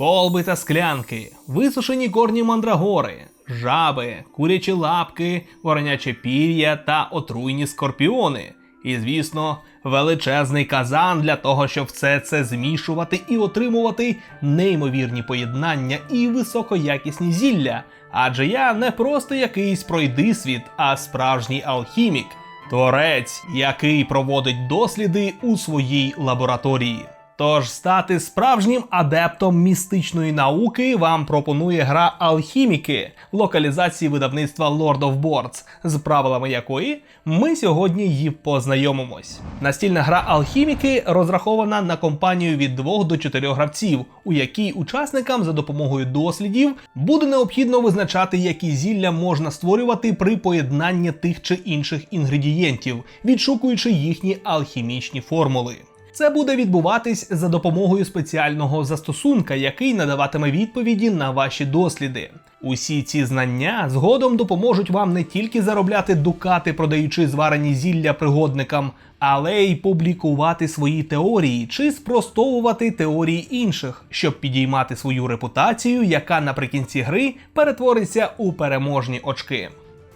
колби та склянки, висушені корні мандрагори, жаби, курячі лапки, вороняче пір'я та отруйні скорпіони. І, звісно, величезний казан для того, щоб все це змішувати і отримувати неймовірні поєднання і високоякісні зілля. Адже я не просто якийсь пройдисвіт, а справжній алхімік, творець, який проводить досліди у своїй лабораторії. Тож стати справжнім адептом містичної науки вам пропонує гра Алхіміки в локалізації видавництва Lord of Boards, з правилами якої ми сьогодні її познайомимось. Настільна гра Алхіміки розрахована на компанію від 2 до 4 гравців, у якій учасникам за допомогою дослідів буде необхідно визначати, які зілля можна створювати при поєднанні тих чи інших інгредієнтів, відшукуючи їхні алхімічні формули. Це буде відбуватись за допомогою спеціального застосунка, який надаватиме відповіді на ваші досліди. Усі ці знання згодом допоможуть вам не тільки заробляти дукати, продаючи зварені зілля пригодникам, але й публікувати свої теорії чи спростовувати теорії інших, щоб підіймати свою репутацію, яка наприкінці гри перетвориться у переможні очки.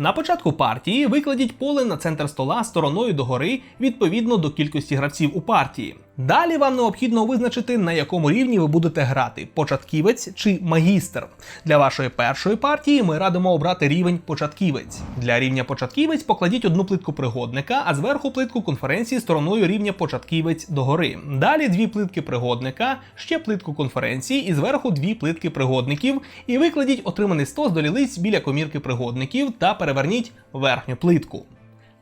На початку партії викладіть поле на центр стола стороною догори відповідно до кількості гравців у партії. Далі вам необхідно визначити, на якому рівні ви будете грати початківець чи магістр. Для вашої першої партії ми радимо обрати рівень початківець. Для рівня початківець покладіть одну плитку пригодника, а зверху плитку конференції стороною рівня початківець догори. Далі дві плитки пригодника, ще плитку конференції і зверху дві плитки пригодників. І викладіть отриманий стос до лілиць біля комірки пригодників та переверніть верхню плитку.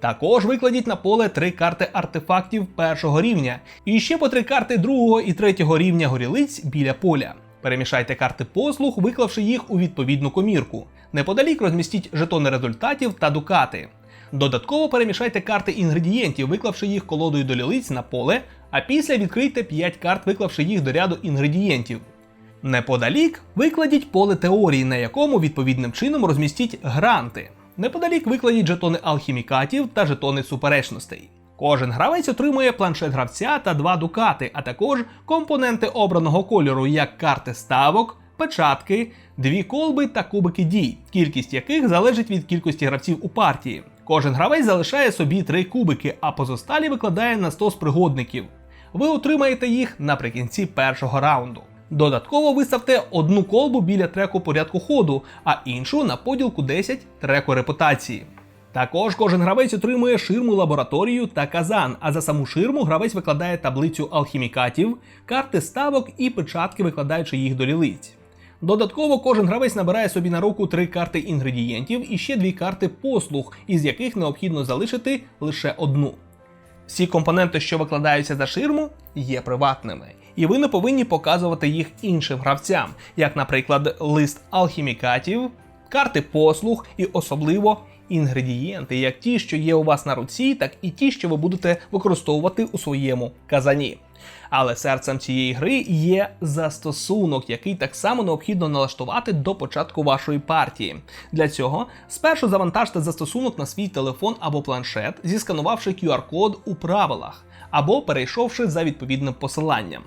Також викладіть на поле три карти артефактів першого рівня і ще по три карти другого і третього рівня горілиць біля поля. Перемішайте карти послуг, виклавши їх у відповідну комірку. Неподалік розмістіть жетони результатів та дукати. Додатково перемішайте карти інгредієнтів, виклавши їх колодою до лілиць на поле, а після відкрийте 5 карт, виклавши їх до ряду інгредієнтів. Неподалік викладіть поле теорії, на якому відповідним чином розмістіть гранти. Неподалік викладіть жетони алхімікатів та жетони суперечностей. Кожен гравець отримує планшет гравця та два дукати, а також компоненти обраного кольору, як карти ставок, печатки, дві колби та кубики дій, кількість яких залежить від кількості гравців у партії. Кожен гравець залишає собі три кубики, а позосталі викладає на стос пригодників. Ви отримаєте їх наприкінці першого раунду. Додатково виставте одну колбу біля треку порядку ходу, а іншу на поділку 10 треку репутації. Також кожен гравець отримує ширму лабораторію та казан, а за саму ширму гравець викладає таблицю алхімікатів, карти ставок і печатки, викладаючи їх до лілиць. Додатково кожен гравець набирає собі на руку три карти інгредієнтів і ще дві карти послуг, із яких необхідно залишити лише одну. Всі компоненти, що викладаються за ширму, є приватними, і ви не повинні показувати їх іншим гравцям, як, наприклад, лист алхімікатів, карти послуг і особливо інгредієнти, як ті, що є у вас на руці, так і ті, що ви будете використовувати у своєму казані. Але серцем цієї гри є застосунок, який так само необхідно налаштувати до початку вашої партії. Для цього спершу завантажте застосунок на свій телефон або планшет, зісканувавши QR-код у правилах. Або перейшовши за відповідним посиланням.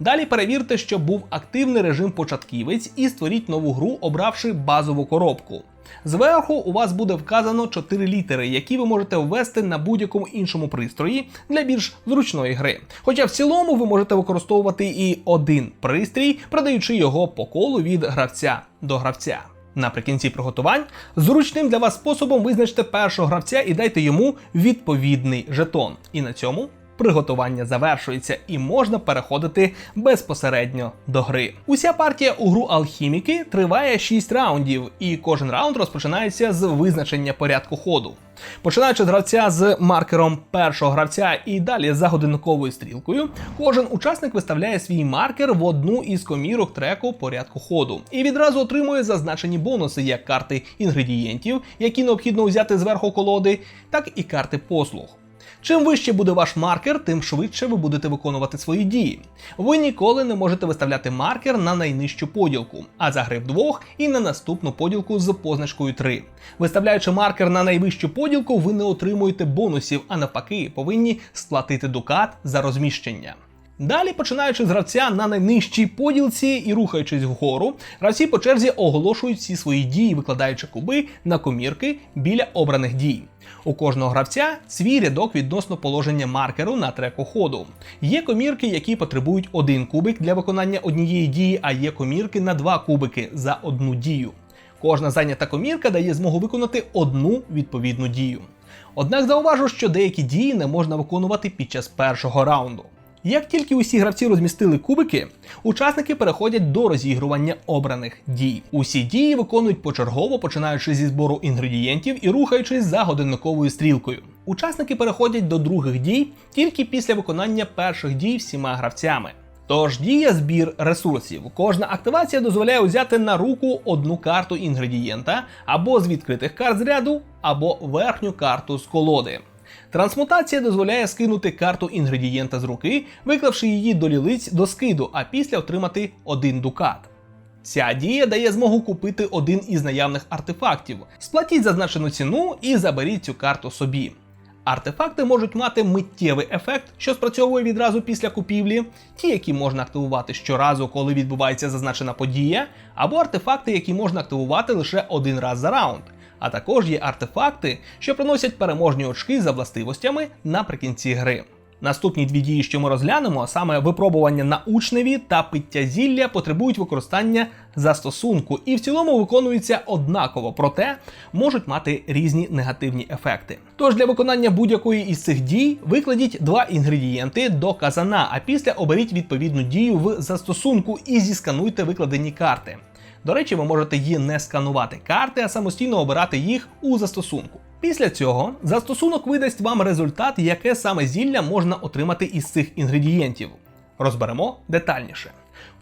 Далі перевірте, що був активний режим початківець і створіть нову гру, обравши базову коробку. Зверху у вас буде вказано 4 літери, які ви можете ввести на будь-якому іншому пристрої для більш зручної гри. Хоча в цілому ви можете використовувати і один пристрій, продаючи його по колу від гравця до гравця. Наприкінці приготувань зручним для вас способом визначте першого гравця і дайте йому відповідний жетон. І на цьому приготування завершується і можна переходити безпосередньо до гри. Уся партія у гру алхіміки триває 6 раундів, і кожен раунд розпочинається з визначення порядку ходу. Починаючи з гравця з маркером першого гравця і далі за годинниковою стрілкою, кожен учасник виставляє свій маркер в одну із комірок треку порядку ходу і відразу отримує зазначені бонуси, як карти інгредієнтів, які необхідно взяти зверху колоди, так і карти послуг. Чим вище буде ваш маркер, тим швидше ви будете виконувати свої дії. Ви ніколи не можете виставляти маркер на найнижчу поділку, а за гри вдвох і на наступну поділку з позначкою 3. Виставляючи маркер на найвищу поділку, ви не отримуєте бонусів, а навпаки, повинні сплатити дукат за розміщення. Далі, починаючи з гравця на найнижчій поділці і рухаючись вгору, гравці по черзі оголошують всі свої дії, викладаючи куби на комірки біля обраних дій. У кожного гравця свій рядок відносно положення маркеру на треку ходу. Є комірки, які потребують один кубик для виконання однієї дії, а є комірки на два кубики за одну дію. Кожна зайнята комірка дає змогу виконати одну відповідну дію. Однак зауважу, що деякі дії не можна виконувати під час першого раунду. Як тільки усі гравці розмістили кубики, учасники переходять до розігрування обраних дій. Усі дії виконують почергово, починаючи зі збору інгредієнтів і рухаючись за годинниковою стрілкою. Учасники переходять до других дій тільки після виконання перших дій всіма гравцями. Тож діє збір ресурсів. Кожна активація дозволяє взяти на руку одну карту інгредієнта або з відкритих карт з ряду, або верхню карту з колоди. Трансмутація дозволяє скинути карту інгредієнта з руки, виклавши її до лілиць до скиду, а після отримати один дукат. Ця дія дає змогу купити один із наявних артефактів. Сплатіть зазначену ціну і заберіть цю карту собі. Артефакти можуть мати миттєвий ефект, що спрацьовує відразу після купівлі, ті, які можна активувати щоразу, коли відбувається зазначена подія, або артефакти, які можна активувати лише один раз за раунд. А також є артефакти, що приносять переможні очки за властивостями наприкінці гри. Наступні дві дії, що ми розглянемо, саме випробування на учневі та пиття зілля, потребують використання застосунку і в цілому виконуються однаково, проте можуть мати різні негативні ефекти. Тож для виконання будь-якої із цих дій викладіть два інгредієнти до казана, а після оберіть відповідну дію в застосунку і зіскануйте викладені карти. До речі, ви можете її не сканувати карти, а самостійно обирати їх у застосунку. Після цього застосунок видасть вам результат, яке саме зілля можна отримати із цих інгредієнтів. Розберемо детальніше.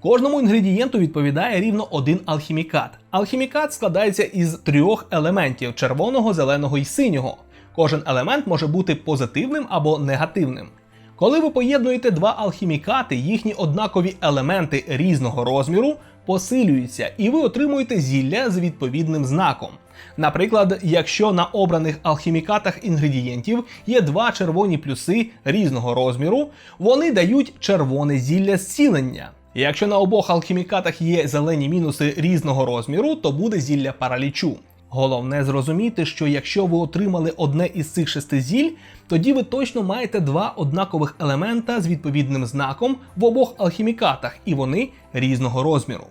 Кожному інгредієнту відповідає рівно один алхімікат. Алхімікат складається із трьох елементів червоного, зеленого і синього. Кожен елемент може бути позитивним або негативним. Коли ви поєднуєте два алхімікати, їхні однакові елементи різного розміру посилюються, і ви отримуєте зілля з відповідним знаком. Наприклад, якщо на обраних алхімікатах інгредієнтів є два червоні плюси різного розміру, вони дають червоне зілля зцілення. Якщо на обох алхімікатах є зелені мінуси різного розміру, то буде зілля паралічу. Головне зрозуміти, що якщо ви отримали одне із цих шести зіль, тоді ви точно маєте два однакових елемента з відповідним знаком в обох алхімікатах, і вони різного розміру.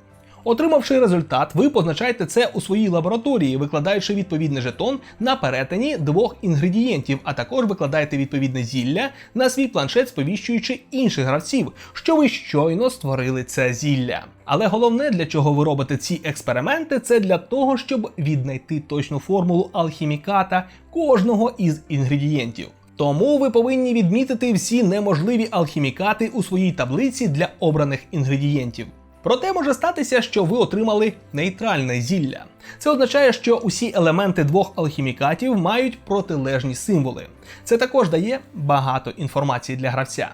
Отримавши результат, ви позначаєте це у своїй лабораторії, викладаючи відповідний жетон на перетині двох інгредієнтів, а також викладаєте відповідне зілля на свій планшет, сповіщуючи інших гравців, що ви щойно створили це зілля. Але головне, для чого ви робите ці експерименти, це для того, щоб віднайти точну формулу алхіміката кожного із інгредієнтів. Тому ви повинні відмітити всі неможливі алхімікати у своїй таблиці для обраних інгредієнтів. Проте може статися, що ви отримали нейтральне зілля. Це означає, що усі елементи двох алхімікатів мають протилежні символи. Це також дає багато інформації для гравця.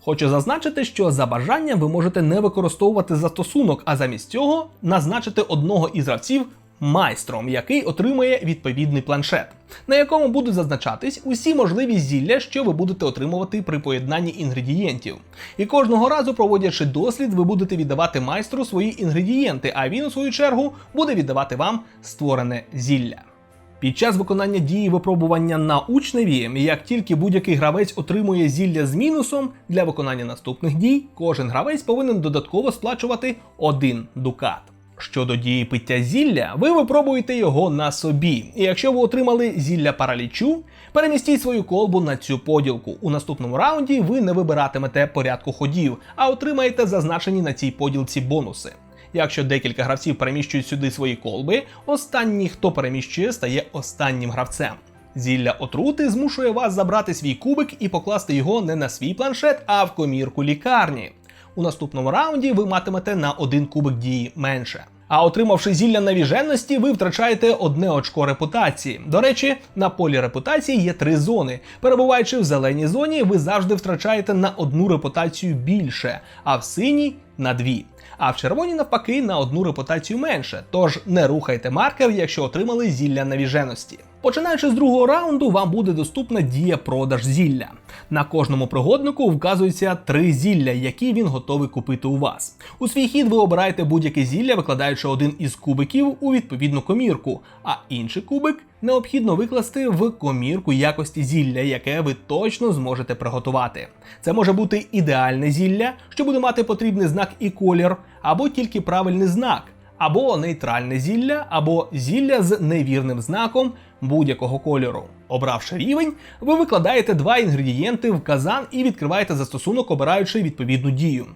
Хочу зазначити, що за бажанням ви можете не використовувати застосунок, а замість цього назначити одного із гравців майстром, який отримує відповідний планшет, на якому будуть зазначатись усі можливі зілля, що ви будете отримувати при поєднанні інгредієнтів. І кожного разу, проводячи дослід, ви будете віддавати майстру свої інгредієнти, а він, у свою чергу, буде віддавати вам створене зілля. Під час виконання дії випробування на учневі, як тільки будь-який гравець отримує зілля з мінусом, для виконання наступних дій кожен гравець повинен додатково сплачувати один дукат. Щодо дії пиття зілля, ви випробуєте його на собі. І якщо ви отримали зілля паралічу, перемістіть свою колбу на цю поділку. У наступному раунді ви не вибиратимете порядку ходів, а отримаєте зазначені на цій поділці бонуси. Якщо декілька гравців переміщують сюди свої колби, останній, хто переміщує, стає останнім гравцем. Зілля отрути змушує вас забрати свій кубик і покласти його не на свій планшет, а в комірку лікарні. У наступному раунді ви матимете на один кубик дії менше. А отримавши зілля навіженості, ви втрачаєте одне очко репутації. До речі, на полі репутації є три зони. Перебуваючи в зеленій зоні, ви завжди втрачаєте на одну репутацію більше, а в синій на дві. А в червоні навпаки на одну репутацію менше. Тож не рухайте маркер, якщо отримали зілля навіженості. Починаючи з другого раунду, вам буде доступна дія продаж зілля. На кожному пригоднику вказується три зілля, які він готовий купити у вас. У свій хід ви обираєте будь-яке зілля, викладаючи один із кубиків у відповідну комірку, а інший кубик необхідно викласти в комірку якості зілля, яке ви точно зможете приготувати. Це може бути ідеальне зілля, що буде мати потрібний знак і колір, або тільки правильний знак або нейтральне зілля, або зілля з невірним знаком будь-якого кольору. Обравши рівень, ви викладаєте два інгредієнти в казан і відкриваєте застосунок, обираючи відповідну дію.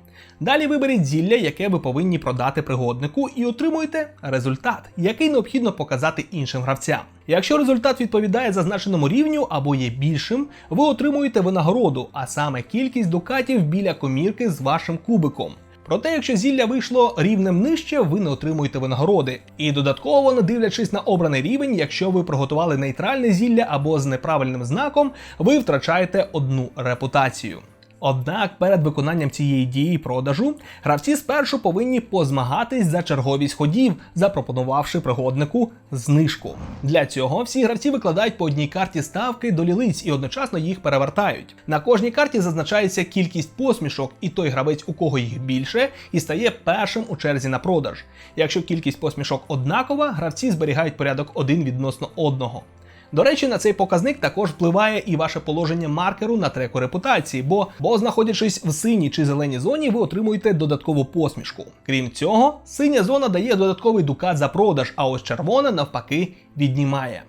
Далі виберіть зілля, яке ви повинні продати пригоднику, і отримуєте результат, який необхідно показати іншим гравцям. Якщо результат відповідає зазначеному рівню або є більшим, ви отримуєте винагороду, а саме кількість дукатів біля комірки з вашим кубиком. Проте, якщо зілля вийшло рівнем нижче, ви не отримуєте винагороди. І додатково, не дивлячись на обраний рівень, якщо ви приготували нейтральне зілля або з неправильним знаком, ви втрачаєте одну репутацію. Однак перед виконанням цієї дії продажу гравці спершу повинні позмагатись за черговість ходів, запропонувавши пригоднику знижку. Для цього всі гравці викладають по одній карті ставки до лілиць і одночасно їх перевертають. На кожній карті зазначається кількість посмішок, і той гравець, у кого їх більше, і стає першим у черзі на продаж. Якщо кількість посмішок однакова, гравці зберігають порядок один відносно одного. До речі, на цей показник також впливає і ваше положення маркеру на треку репутації, бо, бо знаходячись в синій чи зеленій зоні, ви отримуєте додаткову посмішку. Крім цього, синя зона дає додатковий дукат за продаж, а ось червона навпаки віднімає.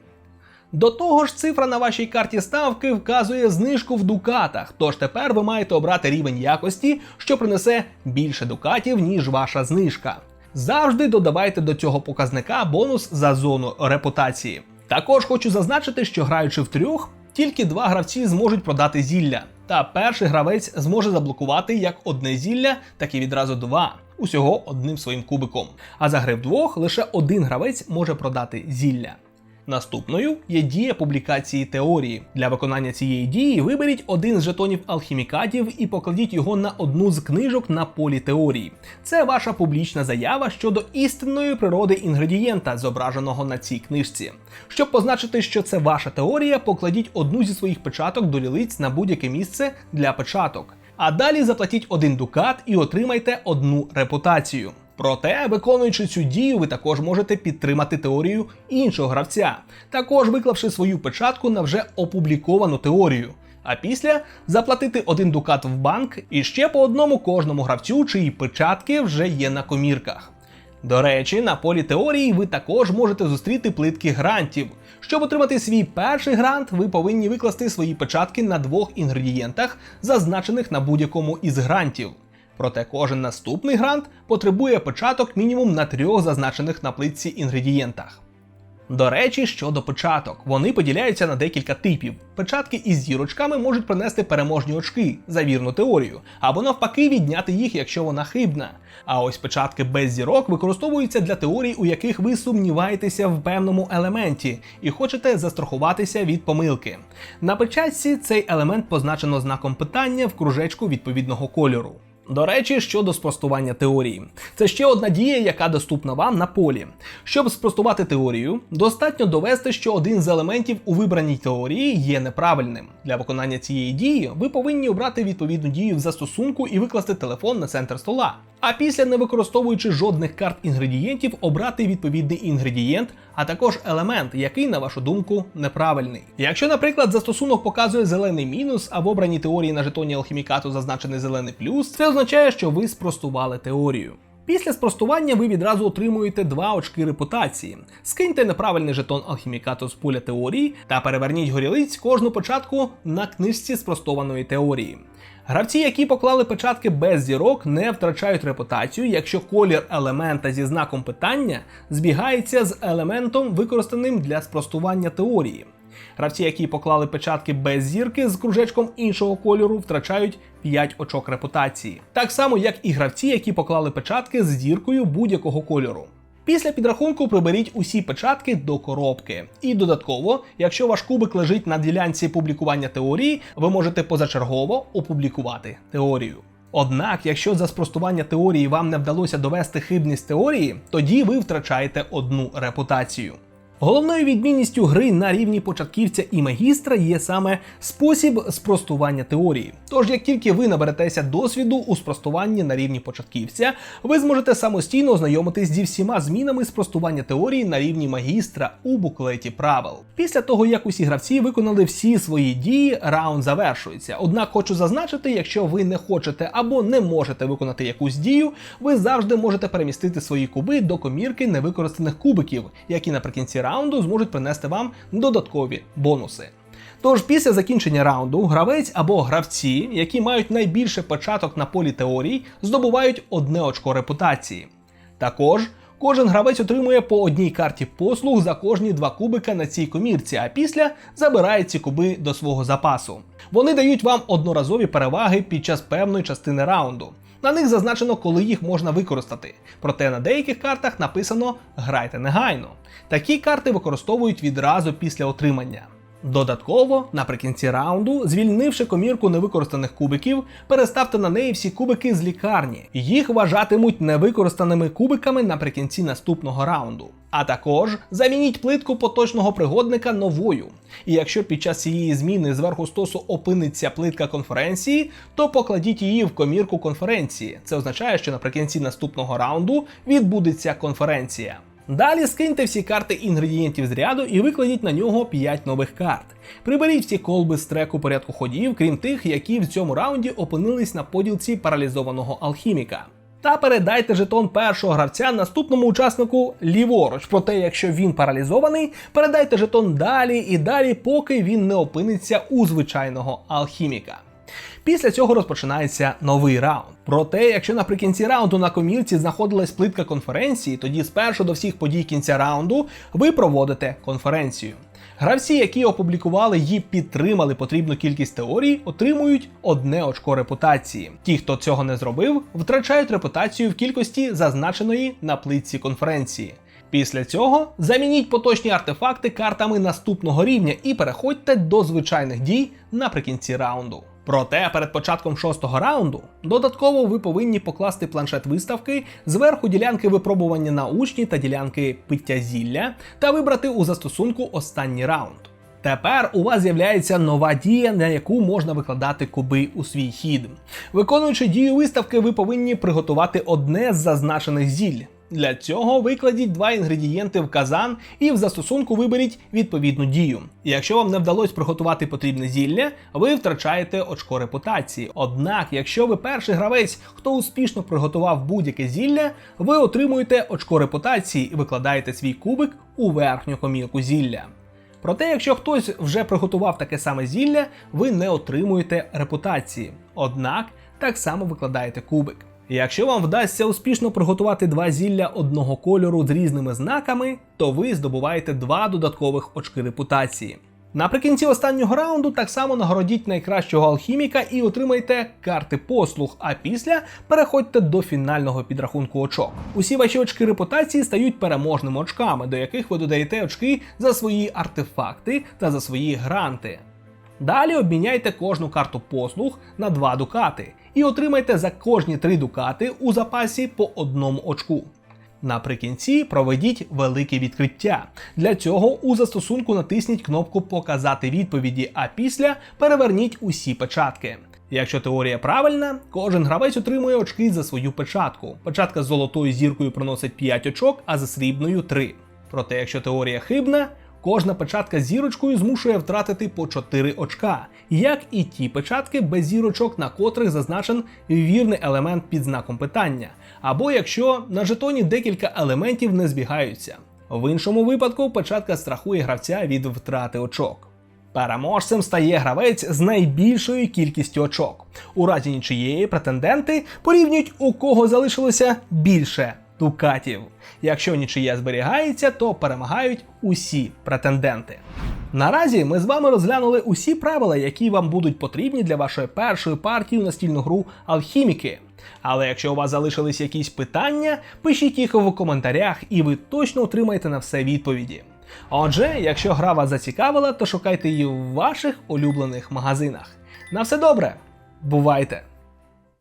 До того ж, цифра на вашій карті ставки вказує знижку в дукатах, тож тепер ви маєте обрати рівень якості, що принесе більше дукатів, ніж ваша знижка. Завжди додавайте до цього показника бонус за зону репутації. Також хочу зазначити, що граючи в трьох, тільки два гравці зможуть продати зілля. Та перший гравець зможе заблокувати як одне зілля, так і відразу два, усього одним своїм кубиком. А за гри вдвох лише один гравець може продати зілля. Наступною є дія публікації теорії. Для виконання цієї дії виберіть один з жетонів алхімікатів і покладіть його на одну з книжок на полі теорії. Це ваша публічна заява щодо істинної природи інгредієнта, зображеного на цій книжці. Щоб позначити, що це ваша теорія, покладіть одну зі своїх печаток до лілиць на будь-яке місце для печаток. А далі заплатіть один дукат і отримайте одну репутацію. Проте, виконуючи цю дію, ви також можете підтримати теорію іншого гравця, також виклавши свою печатку на вже опубліковану теорію. А після заплатити один дукат в банк і ще по одному кожному гравцю, чиї печатки вже є на комірках. До речі, на полі теорії ви також можете зустріти плитки грантів. Щоб отримати свій перший грант, ви повинні викласти свої печатки на двох інгредієнтах, зазначених на будь-якому із грантів. Проте кожен наступний грант потребує початок мінімум на трьох зазначених на плитці інгредієнтах. До речі, щодо печаток, вони поділяються на декілька типів. Печатки із зірочками можуть принести переможні очки за вірну теорію, або навпаки відняти їх, якщо вона хибна. А ось печатки без зірок використовуються для теорій, у яких ви сумніваєтеся в певному елементі і хочете застрахуватися від помилки. На печатці цей елемент позначено знаком питання в кружечку відповідного кольору. До речі, щодо спростування теорії, це ще одна дія, яка доступна вам на полі. Щоб спростувати теорію, достатньо довести, що один з елементів у вибраній теорії є неправильним. Для виконання цієї дії ви повинні обрати відповідну дію в застосунку і викласти телефон на центр стола. А після, не використовуючи жодних карт інгредієнтів, обрати відповідний інгредієнт, а також елемент, який, на вашу думку, неправильний. Якщо, наприклад, застосунок показує зелений мінус, а в обраній теорії на жетоні алхімікату зазначений зелений плюс, це означає, що ви спростували теорію. Після спростування ви відразу отримуєте два очки репутації. Скиньте неправильний жетон алхімікату з поля теорії та переверніть горілиць кожну початку на книжці спростованої теорії. Гравці, які поклали печатки без зірок, не втрачають репутацію, якщо колір елемента зі знаком питання збігається з елементом, використаним для спростування теорії. Гравці, які поклали печатки без зірки з кружечком іншого кольору, втрачають 5 очок репутації. Так само, як і гравці, які поклали печатки з зіркою будь-якого кольору. Після підрахунку приберіть усі печатки до коробки. І додатково, якщо ваш кубик лежить на ділянці публікування теорії, ви можете позачергово опублікувати теорію. Однак, якщо за спростування теорії вам не вдалося довести хибність теорії, тоді ви втрачаєте одну репутацію. Головною відмінністю гри на рівні початківця і магістра є саме спосіб спростування теорії. Тож, як тільки ви наберетеся досвіду у спростуванні на рівні початківця, ви зможете самостійно ознайомитись зі всіма змінами спростування теорії на рівні магістра у буклеті правил. Після того, як усі гравці виконали всі свої дії, раунд завершується. Однак хочу зазначити, якщо ви не хочете або не можете виконати якусь дію, ви завжди можете перемістити свої куби до комірки невикористаних кубиків, які наприкінці раунду зможуть принести вам додаткові бонуси. Тож після закінчення раунду гравець або гравці, які мають найбільше початок на полі теорій, здобувають одне очко репутації. Також кожен гравець отримує по одній карті послуг за кожні два кубика на цій комірці, а після забирає ці куби до свого запасу. Вони дають вам одноразові переваги під час певної частини раунду. На них зазначено, коли їх можна використати. Проте на деяких картах написано грайте негайно. Такі карти використовують відразу після отримання. Додатково, наприкінці раунду, звільнивши комірку невикористаних кубиків, переставте на неї всі кубики з лікарні. Їх вважатимуть невикористаними кубиками наприкінці наступного раунду. А також замініть плитку поточного пригодника новою. І якщо під час цієї зміни зверху стосу опиниться плитка конференції, то покладіть її в комірку конференції. Це означає, що наприкінці наступного раунду відбудеться конференція. Далі скиньте всі карти інгредієнтів з ряду і викладіть на нього 5 нових карт. Приберіть всі колби з треку порядку ходів, крім тих, які в цьому раунді опинились на поділці паралізованого алхіміка. Та передайте жетон першого гравця наступному учаснику ліворуч. Проте, якщо він паралізований, передайте жетон далі і далі, поки він не опиниться у звичайного алхіміка. Після цього розпочинається новий раунд. Проте, якщо наприкінці раунду на комірці знаходилась плитка конференції, тоді спершу до всіх подій кінця раунду ви проводите конференцію. Гравці, які опублікували і підтримали потрібну кількість теорій, отримують одне очко репутації. Ті, хто цього не зробив, втрачають репутацію в кількості зазначеної на плитці конференції. Після цього замініть поточні артефакти картами наступного рівня і переходьте до звичайних дій наприкінці раунду. Проте перед початком шостого раунду додатково ви повинні покласти планшет виставки зверху ділянки випробування на учні та ділянки пиття зілля та вибрати у застосунку останній раунд. Тепер у вас з'являється нова дія, на яку можна викладати куби у свій хід. Виконуючи дію виставки, ви повинні приготувати одне з зазначених зіль. Для цього викладіть два інгредієнти в казан і в застосунку виберіть відповідну дію. Якщо вам не вдалося приготувати потрібне зілля, ви втрачаєте очко репутації. Однак, якщо ви перший гравець, хто успішно приготував будь-яке зілля, ви отримуєте очко репутації і викладаєте свій кубик у верхню комірку зілля. Проте, якщо хтось вже приготував таке саме зілля, ви не отримуєте репутації. Однак так само викладаєте кубик. Якщо вам вдасться успішно приготувати два зілля одного кольору з різними знаками, то ви здобуваєте два додаткових очки репутації. Наприкінці останнього раунду так само нагородіть найкращого алхіміка і отримайте карти послуг, а після переходьте до фінального підрахунку очок. Усі ваші очки репутації стають переможними очками, до яких ви додаєте очки за свої артефакти та за свої гранти. Далі обміняйте кожну карту послуг на 2 дукати і отримайте за кожні 3 дукати у запасі по одному очку. Наприкінці проведіть велике відкриття. Для цього у застосунку натисніть кнопку Показати відповіді, а після переверніть усі печатки. Якщо теорія правильна, кожен гравець отримує очки за свою печатку. Печатка з золотою зіркою приносить 5 очок, а за срібною 3. Проте, якщо теорія хибна, кожна печатка з зірочкою змушує втратити по 4 очка, як і ті печатки без зірочок, на котрих зазначен вірний елемент під знаком питання, або якщо на жетоні декілька елементів не збігаються. В іншому випадку печатка страхує гравця від втрати очок. Переможцем стає гравець з найбільшою кількістю очок. У разі нічиєї претенденти порівнюють, у кого залишилося більше дукатів. Якщо нічия зберігається, то перемагають усі претенденти. Наразі ми з вами розглянули усі правила, які вам будуть потрібні для вашої першої партії у настільну гру Алхіміки. Але якщо у вас залишились якісь питання, пишіть їх в коментарях, і ви точно отримаєте на все відповіді. Отже, якщо гра вас зацікавила, то шукайте її в ваших улюблених магазинах. На все добре, бувайте!